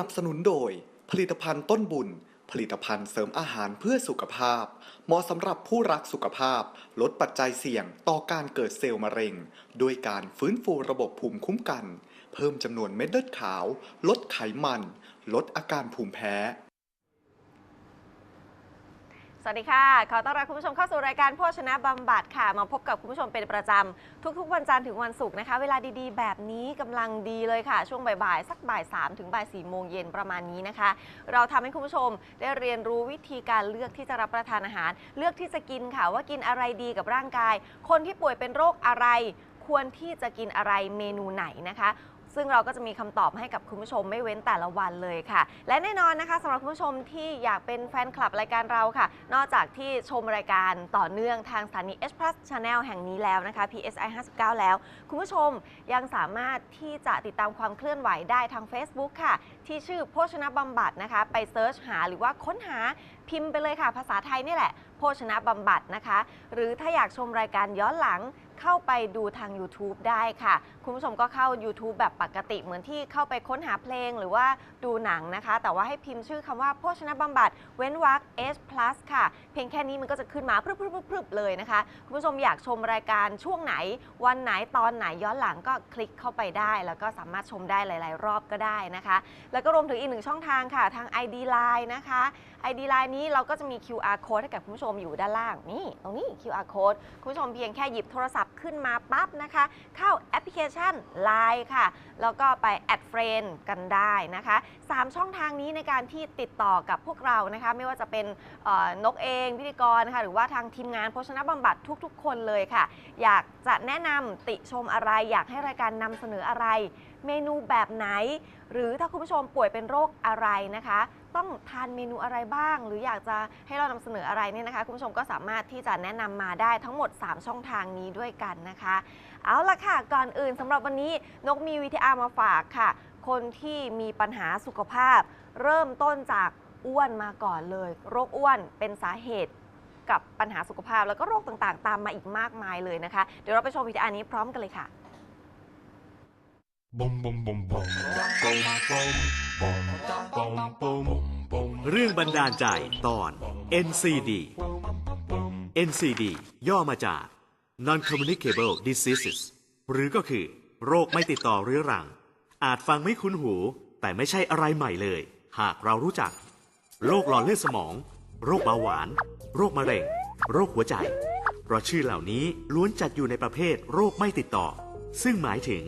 นับสนุนโดย ผลิตภัณฑ์ต้นบุญ ผลิตภัณฑ์เสริมอาหารเพื่อสุขภาพ เหมาะสำหรับผู้รักสุขภาพ ลดปัจจัยเสี่ยงต่อการเกิดเซลล์มะเร็ง ด้วยการฟื้นฟูระบบภูมิคุ้มกัน เพิ่มจำนวนเม็ดเลือดขาว ลดไขมัน ลดอาการภูมิแพ้ สวัสดีค่ะ ขอต้อนรับคุณผู้ชมเข้าสู่รายการโภชนะบำบัดค่ะ มาพบกับคุณผู้ชมเป็นประจำ ทุกๆ วันจันทร์ถึงวันศุกร์นะคะ เวลาดีๆ แบบนี้กำลังดีเลยค่ะ ช่วงบ่ายๆ สักบ่าย3ถึงบ่าย4โมงเย็นประมาณนี้นะคะ เราทำให้คุณผู้ชมได้เรียนรู้วิธีการเลือกที่จะรับประทานอาหาร เลือกที่จะกินค่ะว่ากินอะไรดีกับร่างกาย คนที่ป่วยเป็นโรคอะไรควรที่จะกินอะไรเมนูไหนนะคะ ซึ่งเราก็จะมีคำตอบให้กับคุณผู้ชมไม่เว้นแต่ละวันเลยค่ะ และแน่นอนนะคะสำหรับคุณผู้ชมที่อยากเป็นแฟนคลับรายการเราค่ะ นอกจากที่ชมรายการต่อเนื่องทางสถานี H Plus Channel แห่งนี้แล้วนะคะ PSI 59 แล้ว คุณผู้ชมยังสามารถที่จะติดตามความเคลื่อนไหวได้ทาง Facebook ค่ะ ที่ชื่อโภชนะบำบัดนะคะ ไปเซิร์ชหาหรือว่าค้นหาพิมพ์ไปเลยค่ะ ภาษาไทยนี่แหละ ภชนะบำบัดนะคะ หรือถ้าอยากชมรายการย้อนหลังเข้าไปดูทาง YouTube ได้ค่ะ คุณผู้ชมก็เข้า YouTube แบบปกติเหมือนที่เข้าไปค้นหาเพลงหรือว่าดูหนังนะคะ แต่ว่าให้พิมพ์ชื่อคำว่าโภชนะบำบัดเว้นวรรค S plus ค่ะ เพียงแค่นี้มันก็จะขึ้นมาพรึบๆๆเลยนะคะ คุณผู้ชมอยากชมรายการช่วงไหน วันไหนตอนไหนย้อนหลังก็คลิกเข้าไปได้ แล้วก็สามารถชมได้หลาย ๆ รอบก็ได้นะคะ แล้วก็รวมถึงอีกหนึ่งช่องทางค่ะ ทาง ID Line นะคะ ID Line นี้เราก็จะมี QR code ให้กับคุณผู้ชมอยู่ด้านล่างนี่ตรงนี้ QR code คุณผู้ชมเพียงแค่หยิบโทรศัพท์ขึ้นมาปั๊บนะคะ เข้าแอปพลิเคชัน Line ค่ะ แล้วก็ไปแอดเฟรนกันได้นะคะ 3 ช่องทางนี้ในการที่ติดต่อกับพวกเรานะคะ ไม่ว่าจะเป็นนกเองพิธีกรนะคะหรือว่าทางทีมงานโภชนะบำบัดทุก ๆ คนเลยค่ะ อยากจะแนะนำติชมอะไร อยากให้รายการนำเสนออะไร เมนูแบบไหน หรือถ้าคุณผู้ชมป่วยเป็นโรคอะไรนะคะ ต้องทานเมนูอะไรบ้าง หรืออยากจะให้เรานำเสนออะไรเนี่ยนะคะคุณผู้ชมก็สามารถที่จะแนะนำมาได้ทั้งหมด 3 ช่องทางนี้ด้วยกันนะคะ เอาละค่ะ ก่อนอื่นสำหรับวันนี้นกมีวิทยามาฝากค่ะ คนที่มีปัญหาสุขภาพ เริ่มต้นจากอ้วนมาก่อนเลย โรคอ้วนเป็นสาเหตุกับปัญหาสุขภาพแล้วก็โรคต่างๆ ตามมาอีกมากมายเลยนะคะ เดี๋ยวเราไปชมวิทยานี้พร้อมกันเลยค่ะบมบมบมบมบมบม เรื่องบันดาลใจตอน NCD NCD ย่อมาจาก Non-Communicable Diseases หรือก็คือ โรคไม่ติดต่อเรื้อรัง อาจฟังไม่คุ้นหู แต่ไม่ใช่อะไรใหม่เลย หากเรารู้จัก โรคหลอดเลือดสมอง โรคเบาหวาน โรคมะเร็ง โรคหัวใจ เพราะชื่อเหล่านี้ล้วนจัดอยู่ในประเภทโรคไม่ติดต่อ ซึ่งหมายถึง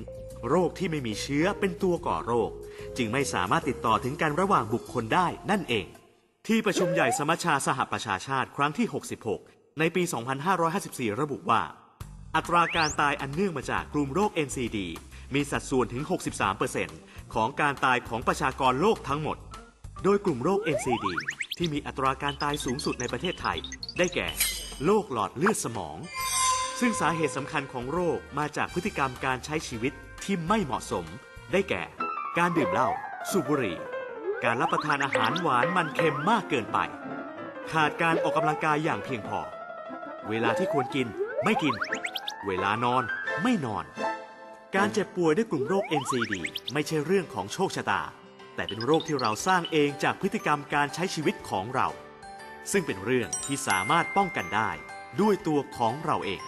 โรคที่ไม่มีเชื้อเป็นตัวก่อโรค จึงไม่สามารถติดต่อถึงกันระหว่างบุคคลได้นั่นเอง ที่ประชุมใหญ่สมัชชาสหประชาชาติครั้งที่ 66 ในปี 2554 ระบุว่า อัตราการตายอันเนื่องมาจากกลุ่มโรค NCD มีสัดส่วนถึง 63%ของการตายของประชากรโลกทั้งหมด โดยกลุ่มโรค NCD ที่มีอัตราการตายสูงสุดในประเทศไทย ได้แก่ โรคหลอดเลือดสมอง ซึ่งสาเหตุสำคัญของโรคมาจากพฤติกรรมการใช้ชีวิต ที่ไม่เหมาะสม ได้แก่ การดื่มเหล้า สูบบุหรี่ การรับประทานอาหารหวานมันเค็มมากเกินไป ขาดการออกกำลังกายอย่างเพียงพอ เวลาที่ควรกินไม่กิน เวลานอนไม่นอน การเจ็บป่วยด้วยกลุ่มโรค NCD ไม่ใช่เรื่องของโชคชะตา แต่เป็นโรคที่เราสร้างเองจากพฤติกรรมการใช้ชีวิตของเรา ซึ่งเป็นเรื่องที่สามารถป้องกันได้ด้วยตัวของเราเอง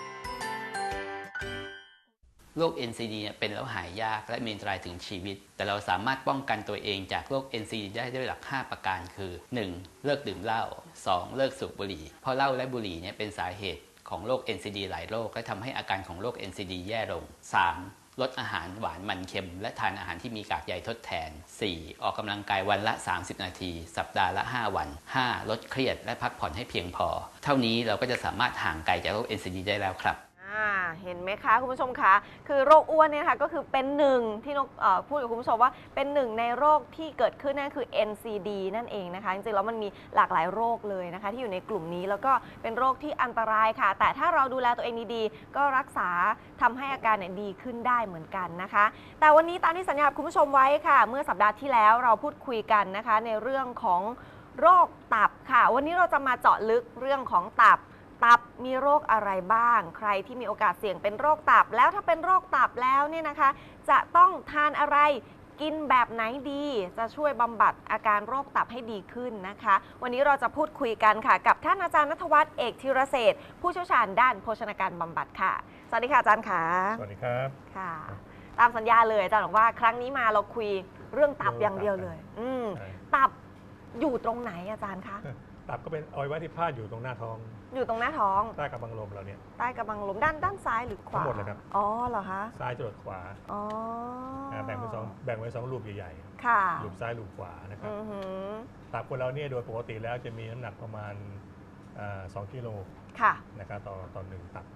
โรค NCD เนี่ยเป็นแล้วหายยากและมีอันตรายถึงชีวิต แต่เราสามารถป้องกันตัวเองจากโรค NCD ได้ด้วยหลัก 5 ประการคือ 1. เลิกดื่มเหล้า 2. เลิกสูบบุหรี่ เพราะเหล้าและบุหรี่เนี่ยเป็นสาเหตุของโรค NCD หลายโรคและทำให้อาการของโรค NCD แย่ลง 3. ลดอาหารหวานมันเค็ม และทานอาหารที่มีกากใยทดแทน 4. ออกกำลังกายวันละ 30 นาที สัปดาห์ละ 5 วัน 5. ลดเครียดและพักผ่อนให้เพียงพอ เท่านี้เราก็จะสามารถห่างไกลจากโรค NCD ได้แล้วครับ อ่าเห็นไหมคะคุณผู้ชมคะคือโรคอ้วนเนี่ยนะคะก็คือเป็นหนึ่งที่นกเอ่อพูดกับคุณผู้ชมว่าเป็นหนึ่งในโรคที่เกิดขึ้นนั่นคือ NCD นั่นเองนะคะจริงๆแล้วมันมีหลากหลายโรคเลยนะคะ ที่อยู่ในกลุ่มนี้แล้วก็เป็นโรคที่อันตรายค่ะ แต่ถ้าเราดูแลตัวเองดีๆก็รักษาทำให้อาการเนี่ยดีขึ้นได้เหมือนกันนะคะ แต่วันนี้ตามที่สัญญากับคุณผู้ชมไว้ค่ะ เมื่อสัปดาห์ที่แล้วเราพูดคุยกันนะคะ ในเรื่องของโรคตับค่ะ วันนี้เราจะมาเจาะลึกเรื่องของตับ ตับมีโรคอะไรบ้าง ใครที่มีโอกาสเสี่ยงเป็นโรคตับ แล้วถ้าเป็นโรคตับแล้วเนี่ยนะคะ จะต้องทานอะไรกินแบบไหนดีจะช่วยบำบัดอาการโรคตับให้ดีขึ้นนะคะ วันนี้เราจะพูดคุยกันค่ะ กับท่านอาจารย์นัทวัฒน์เอกธีรเศรษฐ์ผู้เชี่ยวชาญด้านโภชนาการบำบัดค่ะ สวัสดีค่ะอาจารย์ค่ะสวัสดีครับค่ะ ตามสัญญาเลยอาจารย์บอกว่าครั้งนี้มาเราคุยเรื่องตับเรื่องอย่างเดียวตับเลย อืมใช่ตับอยู่ตรงไหนอาจารย์คะ ตับก็เป็นอวัยวะที่พาดอยู่ตรงหน้าท้องอยู่ตรงหน้าท้อง ใต้กระบังลมเราเนี่ย ใต้กระบังลมด้านด้านซ้ายหรือขวาทั้งหมดเลยครับ อ๋อเหรอคะซ้ายจรดขวาอ๋ออาแบ่งเป็นสองแบ่งไว้สองรูปใหญ่ค่ะๆรูปซ้ายรูปขวานะครับ อือหือตับคนเราเนี่ยโดยปกติแล้วจะมีน้ำหนักประมาณอ่าสองกิโลค่ะ นะครับต่อต่อหนึ่งตับ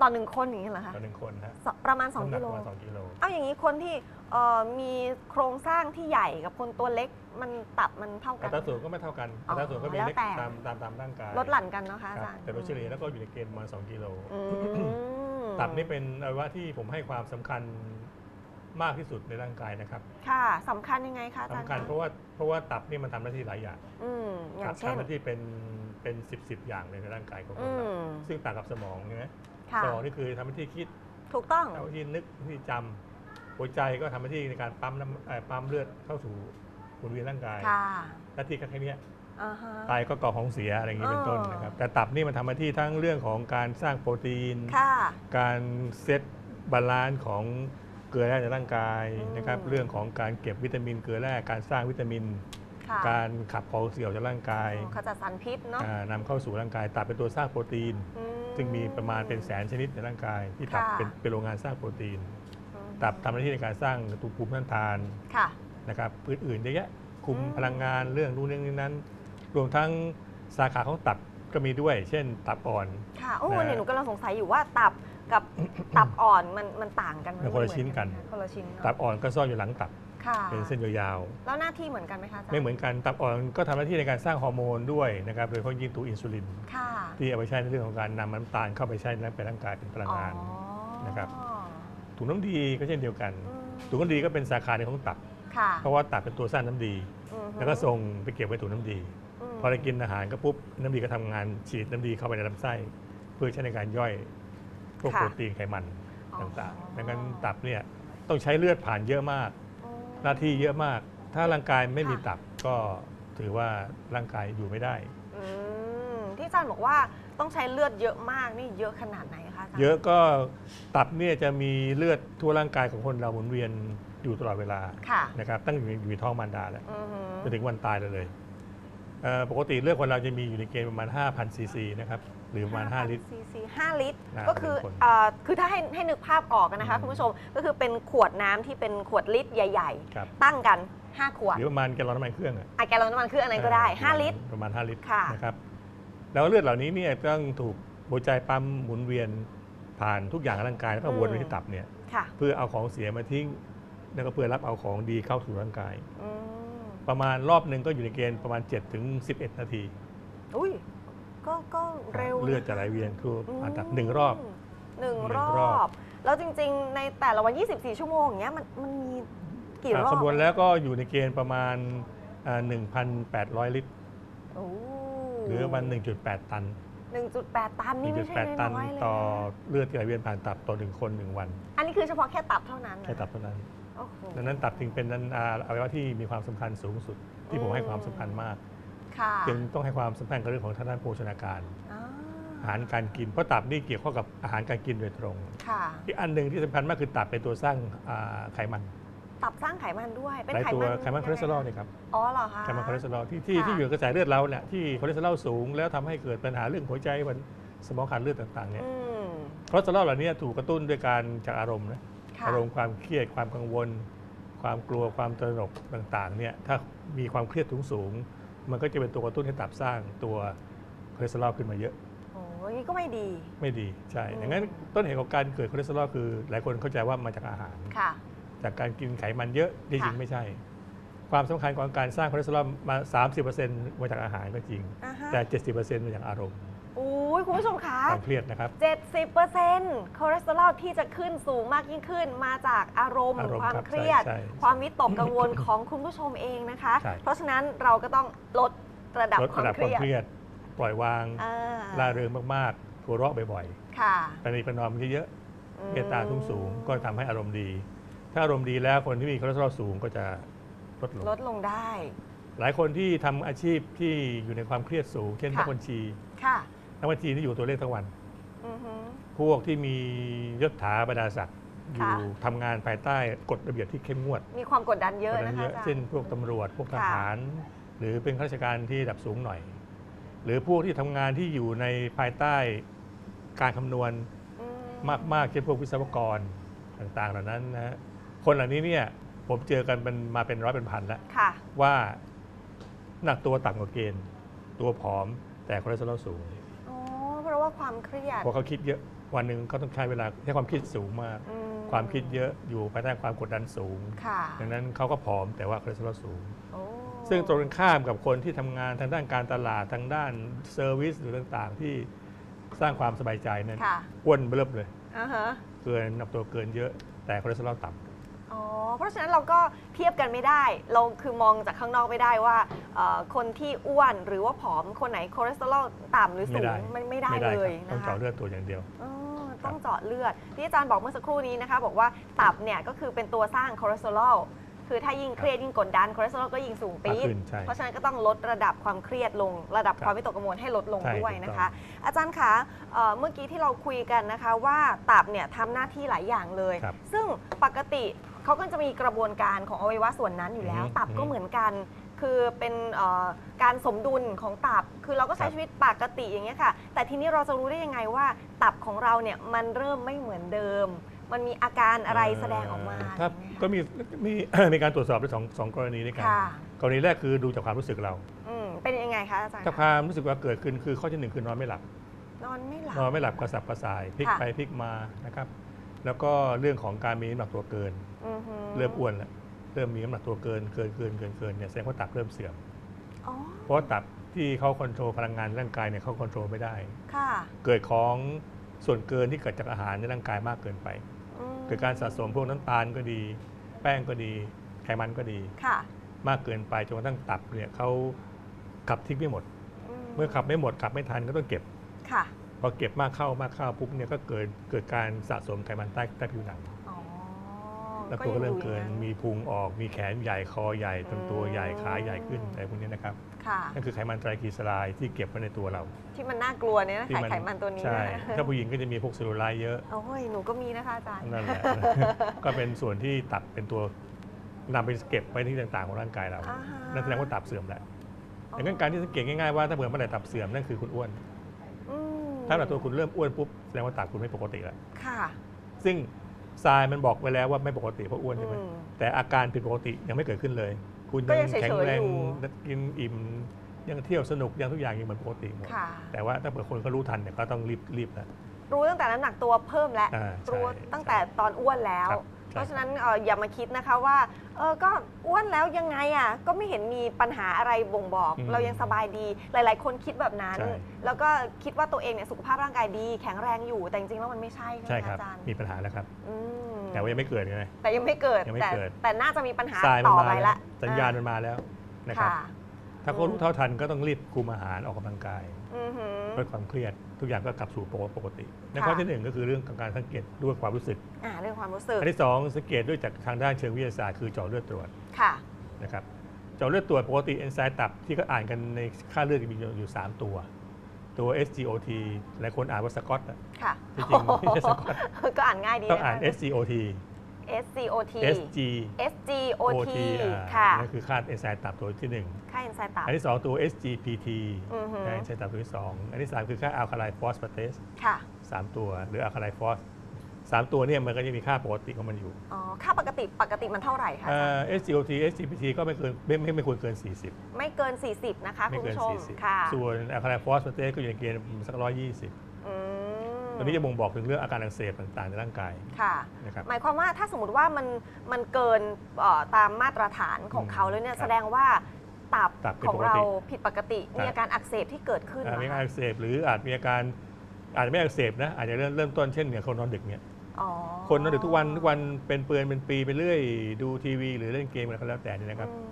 ต่อหนึ่งคนอย่างนี้เหรอคะต่อหนึ่งคนฮะสประมาณ2น้ำหนักิโลประมาณสองกิโลเอาอย่างนี้คนที่เอ่อมีโครงสร้างที่ใหญ่กับคนตัวเล็กมันตับมันเท่ากัอัน ตราส่วนก็ไม่เท่ากันอ๋ออัตราส่วนก็มีเล็กแล้วแต่ ตามตามตามร่างกายลดหลั่นกันเนาะคะคอารับจารย์แต่โดยเฉลี่ยแล้วก็อยู่ในเกณฑ์ประมาณสองกิโล อืมตับนี่เป็นอวัยวะที่ผมให้ความสำคัญมากที่สุดในร่างกายนะครับค่ะสำคัญยังไงคะอาจารย์สำคัญะเพราะว่าเพราะว่าตับนี่มันทำหน้าที่หลายอย่างอืมอย่างเช่น ทำหน้าที่เป็น เป็นสิบสิบอย่างเลยในร่างกายของคอืนเรามซึ่งต่างกับสมองใช่ไหมค่ะ สมองนี่คือทำหน้าที่คิดถูกต้อง ทำหน้าที่นึกทำหน้าที่จำหัวใจก็ทำหน้าที่ในการปั๊มน้ำเอ่อปั๊มเลือดเข้าสู่หมุนเวียนร่างกายค่ะหน้าที่แค่เนี้ย อ่าฮะ ไตก็ก่อของเสียอะไรอย่างนี้เป็นต้นอ๋อนะครับ แต่ตับนี่มันทำหน้าที่ทั้งเรื่องของการสร้างโปรตีน ค่ะ การเซตบาลานซ์ของเกลือแร่ในร่างกายอืมนะครับเรื่องของการเก็บวิตามินเกลือแร่การสร้างวิตามิน ค่ะการขับของเสียออกจากร่างกายขจัดสารพิษเนาะอ่านำเข้าสู่ร่างกายตับเป็นตัวสร้างโปรตีน อืซึ่งมีประมาณเป็นแสนชนิดในร่างกาย ที่ตับค่ะเป็นเป็นโรงงานสร้างโปรตีน อืมตับทำหน้าที่ในการสร้างตัวภูมิต้านทานค่ะ นะครับอื่นๆเยอะแยะคุมอืม พลังงานเรื่องนู้นเรื่องนี้นั้น รวมทั้งสาขาของตับก็มีด้วย เช่น ตับอ่อน ค่ะโอ้นะเนี่ยหนูกำลังสงสัยอยู่ว่าตับกับ ตับอ่อนมันมันต่างกันไหมมันคนละชิ้นกัน คนละชิ้นเนอะตับอ่อนก็ซ่อนอยู่หลังตับ ค่ะ เป็นเส้นยาวแล้วหน้าที่เหมือนกันไหมคะาจารย์ๆไม่เหมือนกันตับอ่อนก็ทำหน้าที่ในการสร้างฮอร์โมนด้วยนะครับโดยเฉพาะยิ่งตัวอินซูลิน ค่ะ ที่เอาไปใช้ในเรื่องของการนำน้ำตาลเข้าไปใช้ในร่างกายเป็นพลังงาน อ๋อนะครับ ถุงน้ำดีก็เช่นเดียวกัน อืมถุงน้ำดีก็เป็นสาขาหนึ่งของตับ ค่ะเพราะว่าตับเป็นตัวสร้างน้ำดี อือฮึแล้วก็ส่งไปเก็บไว้ถุงน้ำดี มพอเรากินอาหารก็ปุ๊บน้ำดีก็ทำงานฉีดน้ำดีเข้าไปในลำไส้ เพื่อใช้ในการย่อยพวกค่ะโปรตีนไขมันอ๋อต่างๆดังนั้นตับเนี่ยต้องใช้เลือดผ่านเยอะมากอืม หน้าที่เยอะมาก ถ้าร่างกายไม่มีค่ะ ตับก็ถือว่าร่างกายอยู่ไม่ได้ อืมที่อาจารย์บอกว่าต้องใช้เลือดเยอะมากนี่เยอะขนาดไหนคะอาจารย์เยอะก็ตับเนี่ยจะมีเลือดทั่วร่างกายของคนเราหมุนเวียนอยู่ตลอดเวลาค่ะนะครับตั้งอยู่ในอยู่ในท้องมารดาแล้วอือฮึจนถึงวันตายเลยเลยเอ่อ ปกติเลือดคนเราจะมีอยู่ในเกณฑ์ประมาณ 5,000ซีซีนะครับหรือประมาณ 5 ลิตร ซีซีห้าลิตร นะก็คือหนึ่งคน เอ่อคือถ้าให้ให้นึกภาพออกนะคะอืมคุณผู้ชม ก็คือเป็นขวดน้ำที่เป็นขวดลิตรใหญ่ ครับๆ ตั้งกัน 5 ขวดหรือประมาณแกลลอนน้ำมันเครื่องอะ อะแกลลอนน้ำมันคืออันไหนก็ได้เอ่อ5ลิตร ประมาณ 5 ลิตรค่ะ นะครับแล้วเลือดเหล่านี้เนี่ยต้องถูกหัวใจปั๊มหมุนเวียนผ่านทุกอย่างในร่างกายแล้วก็วนไปที่ตับเนี่ยค่ะเพื่อเอาของเสียมาทิ้ง แล้วก็เพื่อรับเอาของดีเข้าสู่ร่างกาย อืม ประมาณรอบหนึ่งก็อยู่ในเกณฑ์ประมาณ7ถึง11 นาทีอุ้ยก็ก็เร็วเลือดจะไหลเวียนคือมผ่านตับหนึ่งรอบหนึ่งหนึ่รงรออบบแล้วจริง ๆ ในแต่ละวัน 24 ชั่วโมงอย่างเงี้ยมันมันมีกี่รอ่าอบคำนวณแล้วก็อยู่ในเกณฑ์ประมาณอ่า1,800 ลิตรโอ้หรือประมาณ1.8 ตัน 1.8 ตันนี่ไม่ใช่1.8ตันน้อยๆเลยต่อนะเลือดที่ไหลเวียนผ่านตับต่อหนึ่งคนหนึ่งวัน อันนี้คือเฉพาะแค่ตับเท่านั้นนะแค่ตับเท่านั้นโอ้โห ดังนั้นตับจึงเป็นอันอ่าอวัยวะที่มีความสำคัญสูงสุด ที่ผมให้ความสำคัญมากค่ะจึงต้องให้ความสำคัญกับเรื่องของทางด้านโภชนาการอ่าอาหารการกินเพราะตับนี่เกี่ยวข้องกับอาหารการกินโดยตรงค่ะอีกอันหนึ่งที่สำคัญมากคือตับเป็นตัวสร้างอ่าไขมัน ตับสร้างไขมันด้วย เป็นหลายไขตัวมันไขมันคอเลสเตอรอลเนี่ยครับ อ๋อเหรอคะ ไขมันคอเลสเตอรอลที่ที่ค่ะที่อยู่ในกระแสเลือดเราเนี่ยที่คอเลสเตอรอลสูงแล้วทำให้เกิดปัญหาเรื่องหัวใจวันสมองขาดเลือดต่างๆเนี่ยอืมคอเลสเตอรอลเหล่านี้ถูกกระตุ้นด้วยการจากอารมณ์นะค่ะ อารมณ์ความเครียดความกังวล ความกลัวความตระหนกต่างๆเนี่ยถ้ามีความเครียดสูงสูงๆมันก็จะเป็นตัวกระตุ้นให้ตับสร้างตัวคอเลสเตอรอลขึ้นมาเยอะโอ้ยนี่ก็ไม่ดี ไม่ดีใช่อืมดังนั้นต้นเหตุของการเกิดคอเลสเตอรอลคือ หลายคนเข้าใจว่ามาจากอาหารค่ะจากการกินไขมันเยอะจริงค่ะๆไม่ใช่ ความสำคัญของการสร้างคอเลสเตอรอลมา 30%มาจากอาหารก็จริงอ่าฮะแต่ 70%มาจากอารมณ์โอ้ยคุณผู้ชมคะความเครียดนะครับ70%คอเลสเตอรอลที่จะขึ้นสูงมากยิ่งขึ้น มาจากอารมณ์ อารมณ์ความครับเครียด ใช่ใช่ความวิตกกังวลของคุณผู้ชมเองนะคะ ใช่ เพราะฉะนั้นเราก็ต้องลดระดับลดควาระมดับเคความรียดเครียด ปล่อยวางอ่าร่าเริงมากๆหัวเราะบ่อยค่ะๆประนีประนอมเยอะๆเมตตาทุ่งสูงก็ทำให้อารมณ์ดี ถ้าอารมณ์ดีแล้วคนที่มีคอเลสเตอรอลสูงก็จะลดลง ลดลงได้ หลายคนที่ทำอาชีพที่อยู่ในความเครียดสูง เช่นค่ะนักบัญชี ค่ะ นักบัญชีที่อยู่ตัวเลขทั้งวัน อือหือพวกที่มียศถาบรรดาศักดิ์อค่ะ ยู่ทำงานภายใต้กฎระเบียบที่เข้มงวดมีความกดดันเยอะกฎหนะมายคะเยอาอะจารย์เช่นพวกตำรวจ พวกทค่ะ หาร หรือเป็นข้าราชการที่ระดับสูงหน่อย หรือพวกที่ทำงานที่อยู่ในภายใต้การคำนวณ อืมากๆเช่นพวกวิศวกรต่างๆ เหล่านั้นนะฮะคนเหล่านี้เนี่ยผมเจอกันเป็นมาเป็นร้อยเป็นพันแล้ว ค่ะ ว่าหนักตัวต่ำกว่าเกณฑ์ ตัวผอมแต่คอเลสเตอรอลสูงอ๋อเพราะว่าความเครียด เพราะเขาคิดเยอะวันหนึ่งเขาต้องใช้เวลาใช้ความคิดสูงมาก อืความคิดเยอะอยู่ภายใต้ความกดดันสูง ค่ะดังนั้นเขาก็ผอมแต่ว่าคอเลสเตอรอลสูง โอ้ซึ่งตรงกันข้ามกับคนที่ทำงานทางด้านการตลาดทางด้านเซอร์วิสหรือต่างๆ ที่สร้างความสบายใจนั้นค่ะอ้วนเบิ่มเลย อ่าฮะเกินนับตัวเกินเยอะแต่คอเลสเตอรอลต่ำ อ๋อ เพราะฉะนั้นเราก็เทียบกันไม่ได้ เราคือมองจากข้างนอกไม่ได้ว่าเอ่อคนที่อ้วนหรือว่าผอมคนไหนคอเลสเตอรอลต่ำหรือสูไม่ได้งมันไม่ได้ไม่ได้เลคยรับต้องนะคะ เจาะเลือดตัวอย่างเดียว อ๋อต้องเจาะเลือด ที่อาจารย์บอกเมื่อสักครู่นี้นะคะ บอกว่าตับเนี่ยก็คือเป็นตัวสร้างคอเลสเตอรอลคือถ้ายิ่งเครียดยิ่งกดดันคอเลสเตอรอลก็ยิ่งสูงปี๊ดมากขึ้นใช่เพราะฉะนั้นก็ต้องลดระดับความเครียดลง ระดับครับความวิตกกังวลให้ลดลงใช่ด้วยถูกต้องนะคะอาจารย์คะเอ่อเมื่อกี้ที่เราคุยกันนะคะว่าตับเนี่ยทำหน้าที่หลายอย่างเลย ครับซึ่งปกติ เขาก็จะมีกระบวนการของอวัยวะส่วนนั้นอยู่แล้ว อือฮึตับก็อือฮึเหมือนกัน คือเป็นเอ่อการสมดุลของตับ คือเราก็ใช้ครับ ชีวิตปกติอย่างเงี้ยค่ะ แต่ทีนี้เราจะรู้ได้ยังไงว่า ตับของเราเนี่ยมันเริ่มไม่เหมือนเดิม มันมีอาการอะไรแสดงออกมาถ้าอย่างเงี้ยก็มีมี มีการตรวจสอบด้วยสองสองกรณีด้วยกันค่ะ กรณีแรกคือดูจากความรู้สึกเราอืมเป็นยังไงคะอาจารย์ถ้าความรู้สึกว่าเกิดขึ้นคือข้อที่หนึ่งคือนอนไม่หลับ นอนไม่หลับ นอนไม่หลับกระสับกระส่ายพลิกค่ะ ไปพลิกมานะครับ แล้วก็เรื่องของการมีน้ำหนักตัวเกินอือหื เริ่มอ้วนแล้วเริ่มมีน้ำหนักตัวเกินเกินเกินเกินเกินเนี่ยแสดงว่าตับเริ่มเสื่อมอ๋อเพราะว่าตับที่เขาคอนโทรลพลังงานในร่างกายเนี่ยเขาคอนโทรลไม่ได้ค่ะเกิดของส่วนเกินที่เกิดจากอาหารในร่างกายมากเกินไปอืมเกิดการสะสมพวกน้ำตาลก็ดี แป้งก็ดีไขมันก็ดีค่ะมากเกินไปจนกระทั่งตับเนี่ยเขาขับทิ้งไม่หมด เมื่อขับไม่หมดขับไม่ทันก็ต้องเก็บค่ะพอเก็บมากเข้ามากเข้าปุ๊บเนี่ยก็เกิดเกิดการสะสมไขมันใต้ใต้ผิวหนังอ๋อ แล้วตัวก็เริ่มยังอยู่เกินอย่างมีพุงออก มีแขนใหญ่คอใหญ่ลำตัวใหญ่อืมขาใหญ่ขึ้นอะไรพวกนี้นะครับ ค่ะ นั่นคือไขมันไตรกลีเซอไรด์ที่เก็บไว้ในตัวเรา ที่มันน่ากลัวเนี่ยนะที่ไขไขมันตัวนี้ใช่ นะถ้าผู้หญิงก็จะมีพวกเซลลูไลท์เยอะ โอ้ยหนูก็มีนะคะอาจารย์ นั่นแหละ ก็เป็นส่วนที่ตับเป็นตัวนำไปเก็บไว้ที่ต่างๆของร่างกายเรา อ่าฮะ นั่นแสดงว่าตับเสื่อมแล้วดังนั้นการที่สังเกตง่ายๆว่าถ้าเผื่อเมื่อไหร่ตับเสื่อมนั่นคือคุณอ้วน อืมถ้าเมื่อตัวคุณเริ่มอ้วนปุ๊บแสดงว่าตับคุณไม่ปกติแล้ว ค่ะ ซึ่ง ทรายมันบอกไว้แล้วว่าไม่ปกติเพราะอ้วนใช่ไหมอืม แต่อาการผิดปกติยังไม่เกิดขึ้นเลย คุณก็ยัยังงเฉยๆแข็งแรงอยู่ กินอิ่มยังเที่ยวสนุกยังทุกอย่างยังเหมือนปกติหมดค่ะ แต่ว่าถ้าเผื่อคนเขารู้ทันเนี่ยก็ต้องรีบรีบแล้วรู้ตั้งแต่น้ำหนักตัวเพิ่มแล้ว อ่าใช่รู้ตั้งแต่ตอนอ้วนแล้ว ครับ เพราะฉะนั้นเอ่ออย่ามาคิดนะคะว่าเออก็อ้วนแล้วยังไงอะก็ไม่เห็นมีปัญหาอะไรบ่งบอก อืมเรายังสบายดีหลาย ๆ คนคิดแบบนั้น ใช่ แล้วก็คิดว่าตัวเองเนี่ยสุขภาพร่างกายดี แข็งแรงอยู่แต่จริงๆแล้วมันไม่ใช่ใช่ใช่ไหมครับ อาจารย์มีปัญหาแล้วครับ อืมแต่ว่ายังไม่เกิดไง แต่ยังไม่เกิดยังไม่แต่เกิด แต่น่าจะมีปัญหาทรายมันต่อมาไปแล้ละวสัญญาณมันมาแล้วนะครับ ค่ะ ถ้าเขารู้เท่าทันก็ต้องรีบคุมอาหารออกกำลังกายอือหือลดความเครียด ทุกอย่างก็กลับสู่ปกติ ในค่ะข้อที่หนึ่งก็คือเรื่องของการสังเกตด้วยความรู้สึกอ่าเรื่องความรู้สึก อันที่สองสังเกตด้วยจากทางด้านเชิงวิทยาศาสตร์คือเจาะเลือดตรวจค่ะนะครับเจาะเลือดตรวจปกติเอนไซม์ตับที่ก็อ่านกันในค่าเลือดมีอยู่ 3 ตัว ตัว SGOT หลายคนอ่านว่าสกอตอะค่ะที่จริงไม่ใช่สกอตก็อ่านง่ายดีต้องอ่านนะคะ SGOT SCOT SG SGOT อ่าค่ะนั่นคือค่าเอนไซม์ตับตัวที่หนึ่งค่าเอนไซม์ตับ อันที่ 2 ตัว SGPT อือฮึนะใช้ตับตัวที่ 2 อันที่ 3 คือค่าอัลคาไลฟอสฟาเตสค่ะ3ตัวหรืออัลคาไลฟอสสามตัวเนี่ยมันก็จะมีค่าปกติของมันอยู่ อ๋อ ค่าปกติปกติมันเท่าไหร่คะอาเอ่จารย์อ SGOT SGPT ก็ไม่เกินไม่ไม่ไม่ควรเกิน 40 ไม่เกิน 40 นะคะไม่คุณเกินผู้ชม40ค่ะ ส่วนอัลคาไลฟอสฟาเตสก็อยู่ในเกณฑ์สักร้อยยี่สิบอืม ตัวนี้จะบ่งบอกถึงเรื่องอาการอักเสบต่างๆในร่างกาย ค่ะ นะครับ หมายความว่าถ้าสมมติว่ามันมันเกินเอ่อตามมาตรฐานของอืมเขาแล้วเนี่ยครับแสดงว่าตับตับผิดของปกติเราผิดปกติครับ มีอาการอักเสบที่เกิดขึ้นอาจมีเหรอาอการอักเสบหรืออาจมีอาการอาจจะไม่อักเสบนะอาจจะเริ่มเริ่มต้นเช่นเนี่ยคนนอนดึกเนี่ยอ๋อคนนอนดึกทุกวันทุกวันเป็นเปือนเป็นปีไปเรื่อยดูทีวี หรือเล่นเกมอะไรก็แล้วแต่เนี่ยนะครับ อืม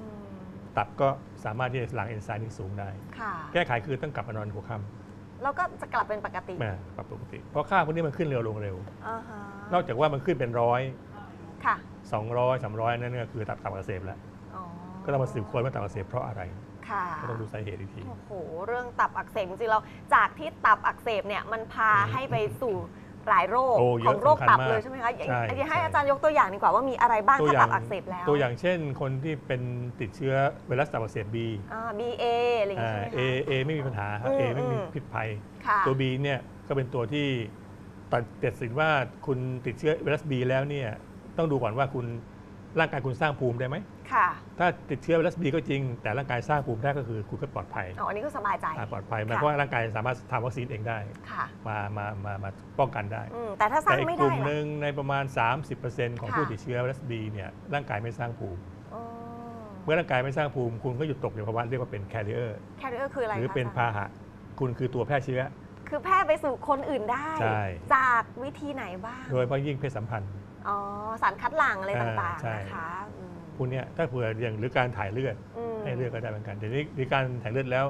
ตับก็สามารถที่จะหลั่งเอนไซม์ที่สูงได้ ค่ะ แก้ไขคือต้องกลับมานอนหัวค่ แล้วก็จะกลับเป็นปกติำมาปรับปกติ เพราะค่าพวกนี้มันขึ้นเร็วลงเร็ว อ่าฮะนอกจากว่ามันขึ้นเป็นร้อยค่ะ200 300นั่นก็คือตับตับอักเสบแล้ว อ๋อก็ต้องมาสืบค้นว่าตับอักเสบเพราะอะไร ค่ะ ก็ต้องดูสาเหตุอีกที โอ้โห เรื่องตับอักเสบจริงๆเราจากที่ตับอักเสบเนี่ยมันพาให้ไปสู่ หลายโรคโอ้เยขอะองโรคสำคัญตับมากเลยใช่ไหมคะอย่างใช่อันนี้ให้ใช่ อาจารย์ยกตัวอย่างดีกว่าว่ามีอะไรบ้างตัวถ้าอย่าตังบอักเสบแล้วตัวอย่างเช่นคนที่เป็นติดเชื้อไวรัสตับอักเสบ B อ่า BA อะไรอย่างอ่าเงี้ยใช่ไหม A คะ A ไม่มีปัญหาครับอืม A ไม่มีอืม พิษภัย ค่ะ ตัว B เนี่ยก็เป็นตัวที่ตัดตัดสินว่าคุณติดเชื้อไวรัส B แล้วเนี่ยต้องดูก่อนว่าคุณ ร่างกายคุณสร้างภูมิได้ไหม ค่ะ ถ้าติดเชื้อไวรัส B ก็จริง แต่ร่างกายสร้างภูมิได้ก็คือคุณก็ปลอดภัยอ๋ออันนี้ก็สบายใจ อ่าปลอดภัยหมายค่ะความว่าร่างกายสามารถทำวัคซีนเองได้ ค่ะมามามามาป้องกันได้ อืมแต่ถ้าสร้าแต่งอีกไม่กได้ลุ่มหล่ะ นึ่งในประมาณ 30%ของค่ะ ผู้ติดเชื้อไวรัส B เนี่ยร่างกายไม่สร้างภูมิ อ๋อ เมื่อร่างกายไม่สร้างภูมิ คุณก็อยู่ตกในภาวะเรียกว่าเป็น carrier แคริเออร์คืออะไรหรือคะเป็นอาจารย์พาหะ คุณคือตัวแพร่เชื้อ คือแพร่ไปสู่คนอื่นได้ ใช่ จากวิธีไหนบ้าง โดยเฉพาะยิ่งเพศสัมพันธ์ อ๋อสารคัดหลั่งอะไรอ่าต่างใช่ ๆนะคะอืมคุณเนี่ยถ้าเผื่ออย่างหรือการถ่ายเลือดอืม ให้เลือดก็ได้เหมือนกันเดี๋ยวนี้ในการถ่ายเลือดแล้ว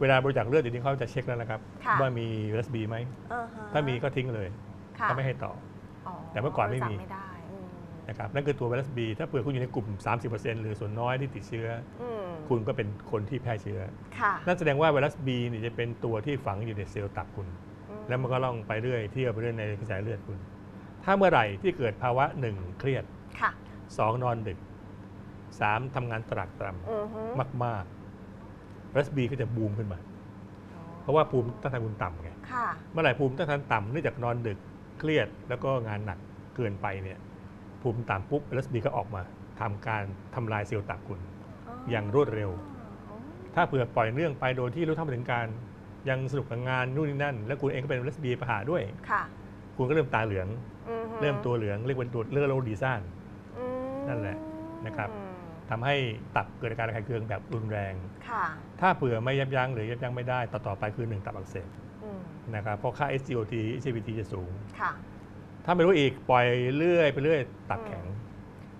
เวลาบริจาคเลือดเดี๋ยวนี้เขาจะเช็คแล้วนะครับค่ะ ว่ามีไวรัส B ไหมอ่าฮะถ้ามีก็ทิ้งเลยค่ะเขาไม่ให้ต่อ แต่เมื่อก่อนไม่มี บริจาคไม่ได้อืมนะครับนั่นคือตัวไวรัส B ถ้าเผื่อคุณอยู่ในกลุ่ม 30%หรือส่วนน้อยที่ติดเชื้อ อืมคุณก็เป็นคนที่แพร่เชื้อ ค่ะนั่นแสดงว่าไวรัส B เนี่ยจะเป็นตัวที่ฝังอยู่ในเซลล์ตับคุณ อืแล้วมันก็ล่องไปเรื่อยเที่ยวไปเรื่อยในกระแสเลือดคุณ ถ้าเมื่อไหร่ที่เกิดภาวะหนึ่งเครียดค่ะ สองนอนดึกสามทำงานตรากตรอือฮึำมากๆไวรัส B ก็จะบูมขึ้นมา เพราะว่าภูมิต้านทานคุณต่ำไง ค่ะ เมื่อไหร่ภูมิต้านทานต่ำเนื่องจากนอนดึกเครียด แล้วก็งานหนักเกินไปเนี่ยภูมิต่ำปุ๊บไวรัส B ก็ออกมาทำการทำลายเซลล์ตับคุณอย่างรวดเร็วอ๋อถ้าเผื่อปล่อยเรื่องไปโดยที่รู้เท่าไม่ถึงการ ยังสนุกกับงานนู่นนี่นั่น แล้วคุณเองก็เป็นไวรัสบีประหาด้วย ค่ะ คุณก็เริ่มตาเหลือง อือฮึเริ่มตัวเหลืองเรียกว่าตัวเลือดโรคดีซ่าน อืมนั่นแหละนะครับ ทำให้ตับเกิดอาการระคายเคืองแบบรุนแรง ค่ะถ้าเผื่อไม่ยับยั้งหรือยับยั้งไม่ได้ต่อต่อไปคือหนึ่งตับอักเสบอืมนะครับเพราะค่า SGOT HBT จะสูง ค่ะ ถ้าไม่รู้อีกปล่อยเรื่อยไปเรื่อยตับแข็ง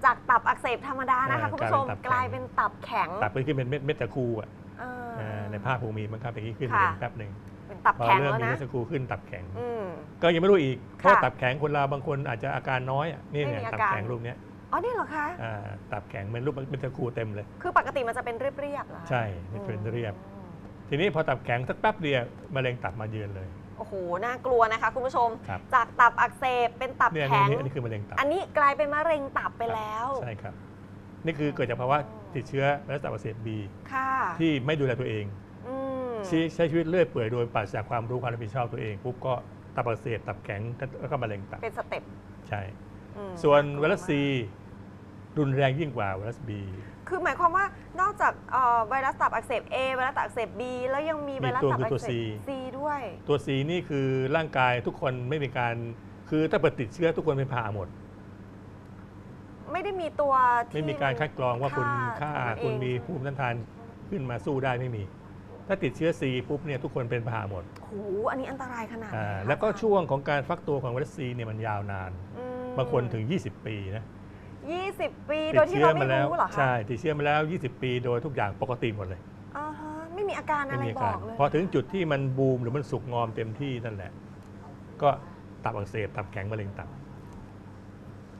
จากตับอักเสบธรรมดานะคะเออคุณผู้ชมกกลาลายยเป็เป็นนตัตับบแข็แข็งตับไปขึ้นเป็นเม็ดเม็ดตะคูอะเอออ่าในภาพภูมิมันครับอย่างนี้ขึ้นค่ะเห็นแป๊บหนึ่ง เป็นตับพอแข็งเริ่มแล้วมีนะเม็ดตะคูขึ้นตับแข็ง อืม ก็ยังไม่รู้อีกเพราะค่ะตับแข็งคนเราบางคนอาจจะอาการน้อยอะนี่ไม่ไงมีอาตับการ แข็งรูปเนี้ยอ๋อนี่เหรอคะ อ่าตับแข็งเป็นรูปเป็นตะคูเต็มเลย คือปกติมันจะเป็นเรียบๆเหรอคะใช่ไม่เป็นเรียบ อืมทีนี้พอตับแข็งสักแป๊บเดียวมะเร็งตับมาเยือนเลย โอ้โห น่ากลัวนะคะ คุณผู้ชม ครับ จากตับอักเสบเป็นตับเนี่ยแข็ง นี่อันนี้คือมะเร็งตับอันนี้กลายเป็นมะเร็งตับไปแล้ว ใช่ครับ นี่คือเกิดจากภาวะติดเชื้อไวรัสตับอักเสบบีค่ะ ที่ไม่ดูแลตัวเองอืมใช้ใช้ชีวิตเลื่อยเปื่อยโดยปราศจากความรู้ความรับผิดชอบตัวเองปุ๊บก็ตับอักเสบตับแข็งแล้วก็มะเร็งตับเป็นสเต็ปใช่ อืมส่วนากลัไวรัสซีรุนแรงยิ่งกว่าไวรัสบีคือหมายความว่านอกจากเอ่อไวรัสตับอักเสบ A ไวรัสตับอักเสบ B แล้วยังมีไวรัสตับอักเสบ C ด้วย ตัวซีนี่คือร่างกายทุกคนไม่มีการคือถ้าเปิดติดเชื้อทุกคนเป็นผ่าหมด ไม่ได้มีตัวที่ไม่มีการคัดกรองว่าคุณค่าของมันคุณเองมีภูมิต้านทานขึ้นมาสู้ได้ไม่มี ถ้าติดเชื้อซีปุ๊บเนี่ยทุกคนเป็นผ่าหมดโอ้โหอันนี้อันตรายขนาดไหนอ่าคะแล้วก็ช่วงของการฟักตัวของไวรัสซีเนี่ยมันยาวนาน อืมบางคนถึง 20 ปีนะ20 ปีติโดดยที่เชื้อเรามาไม่แล้ว รู้เหรอคะใช่ ติดเชื้อมาแล้ว 20 ปีโดยทุกอย่างปกติหมดเลยอ่าฮะไม่มีอาการไม่อะไรมีบกาอรกเลยพอถึงจุดที่มันบูมหรือมันสุกงอมเต็มที่นั่นแหละ ก็ตับอักเสบตับแข็งมะเร็งตับ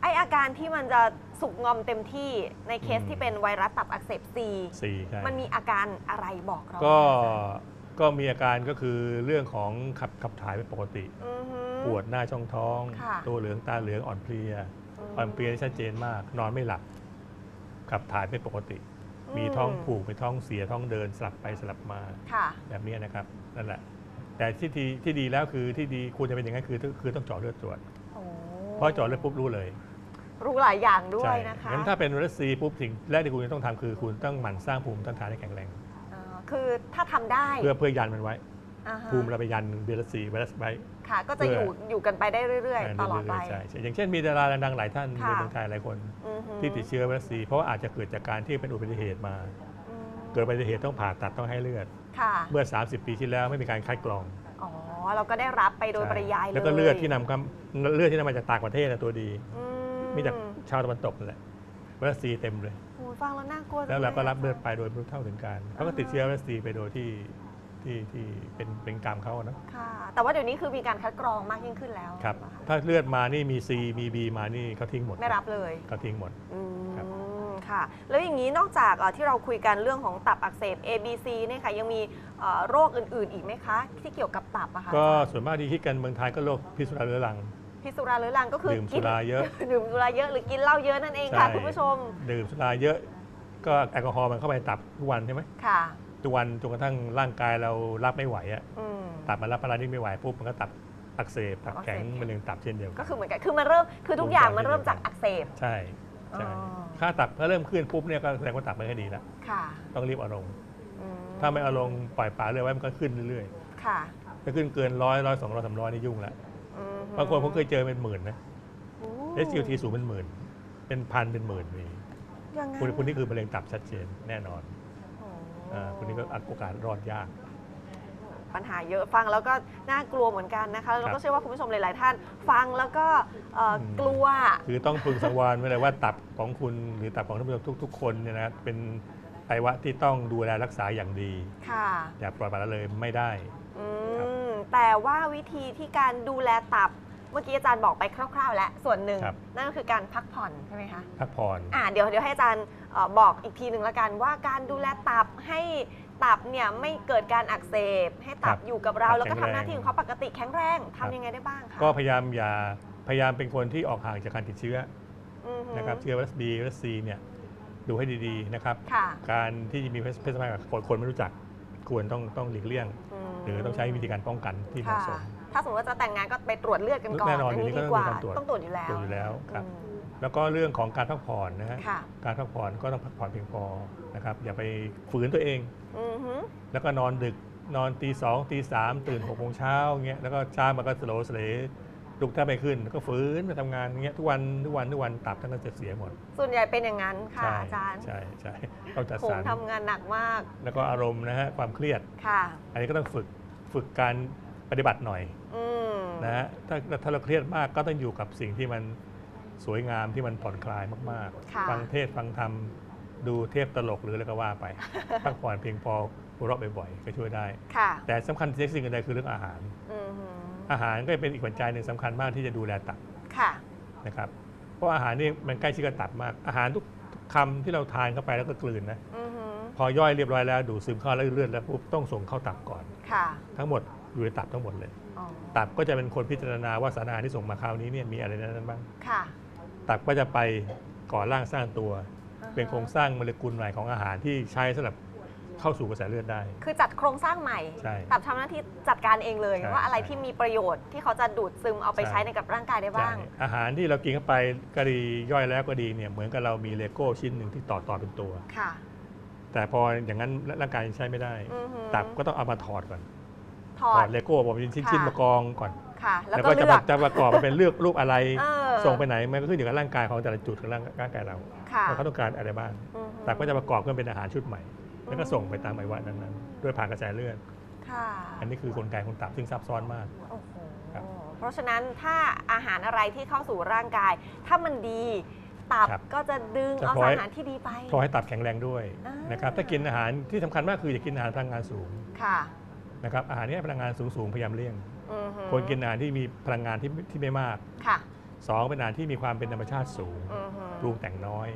ไออาการที่มันจะ สุกงอมเต็มที่ในเคสอืมที่เป็นไวรัสตับอักเสบ C ซีใช่มันมีอาการอะไรบอกเราก็ไหมอาจารย์ก็มีอาการก็คือเรื่องของขับขับถ่ายไม่ปกติ อือฮึ ปวดหน้าช่องท้อง ค่ะ ตัวเหลืองตาเหลืองอ่อนเพลียมอ่อนเพลียชัดเจนมาก นอนไม่หลับ ขับถ่ายไม่ปกติอืมมีท้องผูกมีท้องเสียท้องเดินสลับไปสลับมา ค่ะ แบบนี้นะครับนั่นแหละ แต่ที่ดีที่ดีแล้วคือที่ดีควรจะเป็นอย่างนั้นคือคือต้องเจาะเลือดตรวจโอ้เพราะเจาะเลือดปุ๊บรู้เลย รู้หลายอย่างด้วยใช่นะคะงั้นถ้าเป็นไวรัสซีปุ๊บสิ่งแรกที่คุณจะต้องทำคือ คุณต้องหมั่นสร้างภูมิต้านทานให้แข็งแรงอ่าคือถ้าทำได้เพื่อเพื่อยันมันไว้อ่าฮะภูมิเราไปยันไวรัสซีไวรัสไว้ค่ะ ก็จะอยู่อยู่กันไปได้เรื่อยๆ ตลอดไปใช่ใช่อย่างเช่นมีดาราดังๆหลายท่านค่ะในเมืองไทยหลายคนอือฮึที่ติดเชื้อไวรัสซีเพราะว่าอาจจะเกิดจากการที่เป็นอุบัติเหตุมาอืมเกิดอุบัติเหตุต้องผ่าตัดต้องให้เลือดค่ะเมื่อ 30 ปีที่แล้วไม่มีการคัดกรองอ๋อเราก็ได้รับไปโดยใช่ปริยายเลยแล้วก็เลือดที่นำคำเลือดที่นำมาจากต่างประเทศนะตัวดีอื มีจากชาวตะวันตกนั่นแหละไวรัสซีเต็มเลย โอ้ยฟังแล้วน่ากลัวจังแล้วเราก็รับยะเลือดไปโดยไม่รู้เท่าถึงการเขาก็ติดเชื้อไวรัสซีไปโดยที่ที่ที่เป็นเป็นกรรมเขาอะเนอะค่ะ แต่ว่าเดี๋ยวนี้คือมีการคัดกรองมากยิ่งขึ้นแล้วครับ นะคะถ้าเลือดมานี่มี C มี B มานี่เขาทิ้งหมดไม่รับเลย เขาทิ้งหมด อืมครับค่ะ แล้วอย่างนี้นอกจากเอ่อที่เราคุยกันเรื่องของตับอักเสบ A B C เนี่ยค่ะยังมีเอ่อโรคอื่นๆอีกไหมคะ ที่เกี่ยวกับตับอะคะก็อาจารย์ส่วนมากที่คิดกันเมืองไทยก็โรคพิษสุราเรื้อรัง พิษสุราเรื้อรังก็คือดื่มกิสุราเยอะ ดื่มสุราเยอะหรือกินเหล้าเยอะนั่นเองค่ะ ใช่ คุณผู้ชมดื่มสุราเยอะ ก็แอลกอฮอล์มันเข้าไปในตับทุกวันใช่ไหมค่ะ ทุกวันจนกระทั่งร่างกายเรารับไม่ไหวอะอืม ตับมันรับพลังที่ไม่ไหวปุ๊บมันก็ตับอักเสบตับแข็งอักเสบ มะเร็งตับเช่นเดียวกัก็น คือเหมือนกันคือมันเริ่มคือทุกอย่างวงจรมันเริ่มเดียวกันจากอักเสบ ใช่ใช่อ๋อ ค่าตับถ้าเริ่มขึ้นปุ๊บเนี่ยก็แสดงว่าตับไม่ค่อยดีแล้วค่ะต้องรีบเอาลง อืถ้าไม่เอาลงปล่อยปละเลยไว้มันก็ขึ้นเรื่อยค่ะ ๆถ้าขึ้นเกินร้อยร้อยสองร้อยสามร้อยนี่ยุ่งละอืม บางคนผมเคยเจอเป็นหมื่นนะโอ้ SGLT สูงเป็นหมื่น เป็นพันเป็นหมื่นมียังไงคุณคุณนี่คือมะเร็งตับชัดเจนแน่นอนโอ้อ่าคุณนี่ก็โอกาสรอดยาก ปัญหาเยอะฟังแล้วก็น่ากลัวเหมือนกันนะคะแล้วก็เชื่อว่าคุณผู้ชมหลาย ๆ ท่าน ฟังแล้วก็เอ่ออม กลัว คือต้องพึงสังวรไว้เลยว่าตับของคุณหรือตับของท่านผู้ชมทุก ๆ คนเนี่ยนะเป็นไอวะที่ต้องดูแลรักษาอย่างดี ค่ะ อย่าปล่อยปละละเลยไม่ได้ อืครับม แต่ว่าวิธีที่การดูแลตับ เมื่อกี้อาจารย์บอกไปคร่าว ๆ แล้วส่วนหนึ่งครับ นั่นก็คือการพักผ่อนใช่ไหมคะพักผ่อนอ่าเดี๋ยวเดี๋ยวให้อาจารย์เอ่อบอกอีกทีหนึ่งละกันว่าการดูแลตับให้ตับเนี่ยไม่เกิดการอักเสบ ให้ตับอยู่กับเรา แล้วก็ทำหน้าที่ของเขาปกติแข็งแรงทำยังไงได้บ้างคะก็พยายามอย่าพยายามเป็นคนที่ออกห่างจากการติดเชื้ออือฮึนะครับเชื้อไวรัสบีไวรัสซีเนี่ยดูให้ดีๆนะครับ ค่ะ การที่มีเพศสัมพันธ์กับคนคนไม่รู้จักควรต้องต้องหลีกเลี่ยงม หรือต้องใช้วิธีการป้องกันที่เหมาะสมค่ะถ้าสมมติว่าจะแต่งงานก็ไปตรวจเลือดกันก่อนแน่นอนอัเดี๋ยวนี้นี้ก็ดีกว่าต้องมีการตรวจต้องตรวจอยู่แล้วตรวจอยู่แล้วครับอืมแล้วก็เรื่องของการพักผ่อนนะฮะค่ะการพักผ่อนก็ต้องพักผ่อนเพียงพอนะครับ อย่าไปฝืนตัวเองอือฮึแล้วก็นอนดึก นอนตีสองตีสามตื่นหกโมงเช้าเงี้ย แล้วก็เช้ามาก็สโลว์สเล ลุกแทบไม่ขึ้นแล้วก็ฝืนมาทำงานเงี้ยทุกวันทุกวันทุกวันตับท่านก็จะเสียหมด ส่วนใหญ่เป็นอย่างนั้นค่ะใช่อาจารย์ใช่ใช่ต้องจัดผสมรรทำงานหนักมากแล้วก็อารมณ์นะฮะความเครียด ค่ะ อันนี้ก็ต้องฝึกฝึกการปฏิบัติหน่อยอืมนะฮะถ้าถ้าเราเครียดมากก็ต้องอยู่กับสิ่งที่มันสวยงามที่มันผ่อนคลายมากค่ะ ๆ ฟังเทศน์ฟังธรรมดูเทพตลกหรืออะไรก็ว่าไป พักผ่อนเพียงพอหัวเราะบ่อยๆก็ช่วยได้ ค่ะแต่สำคัญที่สิ่งอื่นใดคือเรื่องอาหาร อือฮึ อาหารก็เป็นอีกปัจจัยหนึ่งสำคัญมากที่จะดูแลตับค่ะนะครับ เพราะอาหารนี่มันใกล้ชิดกับตับมาก อาหารทุกทุกคำที่เราทานเข้าไปแล้วก็กลืนนะอือฮึพอย่อยเรียบร้อยแล้วดูดซึมเข้าแล้วเลือดแล้วปุ๊บต้องส่งเข้าตับก่อนค่ะทั้งหมดอยู่ในตับทั้งหมดเลยอ๋อตับก็จะเป็นคนพิจารณาว่าสารอาหารที่ส่งมาคราวนี้เนี่ยมีอะไรในนั้นบ้างค่ะตับก็จะไปก่อร่างสร้างตัวอ่าฮะเป็นโครงสร้างโมเลกุลใหม่ของอาหารที่ใช้สำหรับ เข้าสู่กระแสเลือดได้ คือจัดโครงสร้างใหม่ใช่ตับทำหน้าที่จัดการเองเลย ใช่ว่าอะไรใช่ที่มีประโยชน์ที่เขาจะดูดซึมเอาไปใช่ใช้ในกับร่างกายได้บ้าง ใช่อาหารที่เรากินเข้าไปก็ดีย่อยแล้วก็ดีเนี่ยเหมือนกับเรามีเลโก้ชิ้นหนึ่งที่ต่อต่อเป็นตัว ค่ะแต่พออย่างนั้นร่างกายใช้ไม่ได้ อือฮึตับก็ต้องเอามาถอดก่อนถอด เลโก้บอกเป็นชิ้นชิ้นค่ะ ๆมากองก่อน ค่ะ แล้วแล้วก็ก็จะเลืมาอกจะประกอบมาเป็นเลือกรูปอะไร เออส่งไปไหนมันก็ขึ้นอยู่กับร่างกายของแต่ละจุดของร่างร่างกายเราค่ะว่าเขาต้องการอะไรบ้างอือฮึตับก็จะประกอบขึ้นเป็นอาหารชุดใหม่ แล้วก็ส่งไปตามไอวะนั้นๆด้วยผ่านกระแสเลือด ค่ะอันนี้คือกลไกของตับซึ่งซับซ้อนมาก โอ้โหครับ เพราะฉะนั้นถ้าอาหารอะไรที่เข้าสู่ร่างกาย ถ้ามันดี ตับครับก็จะดึงจะเอาพอสารให้อาหารที่ดีไปพอให้ตับแข็งแรงด้วยอ่าน นะครับถ้ากินอาหารที่สำคัญมากคืออย่ากินอาหารพลังงานสูงค่ะนะครับอาหารที่ให้พลังงานสูงๆพยายามเลี่ยงอือฮึควรกินอาหารที่มีพลังงานที่ที่ไม่มากค่ะสองเป็นอาหารที่มีความเป็นธรรมชาติสูงอือฮึปรุงแต่งน้อย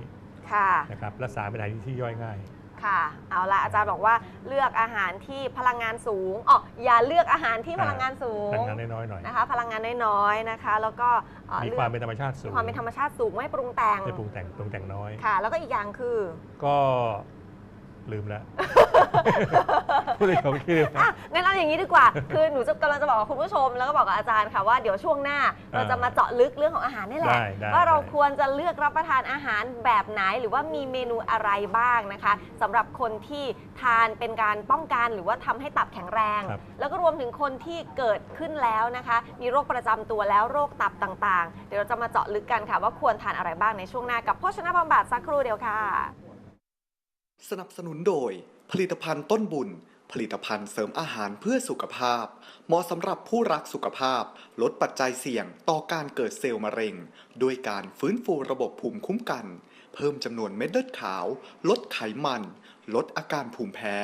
ค่ะ นะครับและสามเป็นอาหารที่ย่อยง่าย ค่ะ เอาละอาจารย์บอกว่าเลือกอาหารที่พลังงานสูงอ๋ออย่าเลือกอาหารที่พลังงานสูงพลังงานน้อยๆหน่อยนะคะ พลังงานน้อยๆนะคะ แล้วก็เอ่อมีเลืความอกเป็นธรรมชาติสูงความเป็นธรรมชาติสูงไม่ปรุงแต่งไม่ปรุงแต่งปรุงแต่งน้อยค่ะ แล้วก็อีกอย่างคือ ก็ ลืมแล้วพูดเลยของคิดเลยอะงั้นเอาอย่างนี้ดีกว่า คือหนูจะกำลังจะบอกกับคุณผู้ชม แล้วก็บอกกับอาจารย์ค่ะว่าเดี๋ยวช่วงหน้าเราจะมาเจาะลึกเรื่องของอาหารนี่แหละได้ได้ว่าเราได้ ควรจะเลือกรับประทานอาหารแบบไหน หรือว่ามีเมนูอะไรบ้างนะคะสำหรับคนที่ทานเป็นการป้องกันหรือว่าทำให้ตับแข็งแรง ครับ แล้วก็รวมถึงคนที่เกิดขึ้นแล้วนะคะ มีโรคประจำตัวแล้วโรคตับต่างๆ เดี๋ยวเราจะมาเจาะลึกกันค่ะ ว่าควรทานอะไรบ้างในช่วงหน้ากับโภชนะบำบัดสักครู่เดียวค่ะ สนับสนุนโดย ผลิตภัณฑ์ต้นบุญ ผลิตภัณฑ์เสริมอาหารเพื่อสุขภาพ เหมาะสำหรับผู้รักสุขภาพ ลดปัจจัยเสี่ยงต่อการเกิดเซลล์มะเร็ง ด้วยการฟื้นฟูระบบภูมิคุ้มกัน เพิ่มจำนวนเม็ดเลือดขาว ลดไขมัน ลดอาการภูมิแพ้